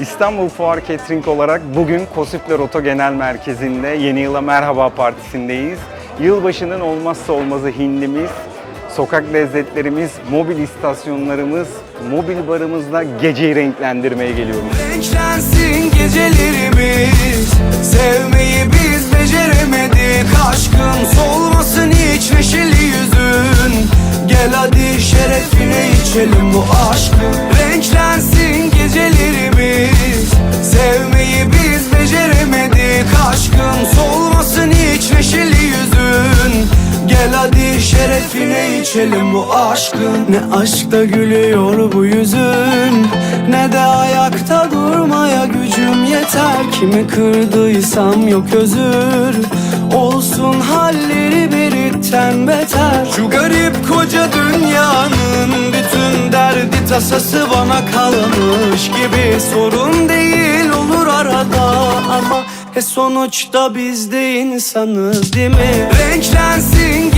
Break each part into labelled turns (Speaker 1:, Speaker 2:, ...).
Speaker 1: İstanbul Fuar Catering olarak bugün Kosifler Oto Genel Merkezi'nde Yeni Yıla Merhaba Partisi'ndeyiz. Yılbaşının olmazsa olmazı hindimiz, sokak lezzetlerimiz, mobil istasyonlarımız, mobil barımızla geceyi renklendirmeye geliyoruz.
Speaker 2: Renklensin gecelerimiz Sevmeyi biz beceremedik Aşkın solmasın hiç neşeli yüzün Gel hadi şerefine içelim bu aşkı Renklensin gecelerimiz hadi şerefine içelim bu aşkın Ne aşkta gülüyor bu yüzün Ne de ayakta durmaya gücüm yeter. Kimi kırdıysam yok özür Olsun halleri biritten beter. Şu garip koca dünyanın bütün derdi tasası bana kalmış gibi. Sorun değil olur arada ama e sonuçta biz de insanız değil mi? Renklensin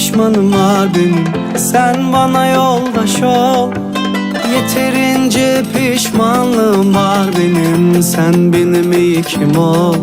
Speaker 2: düşmanım benim. Sen bana yoldaş ol. Yeterince pişmanlığım var benim. Sen benim iyi kim ol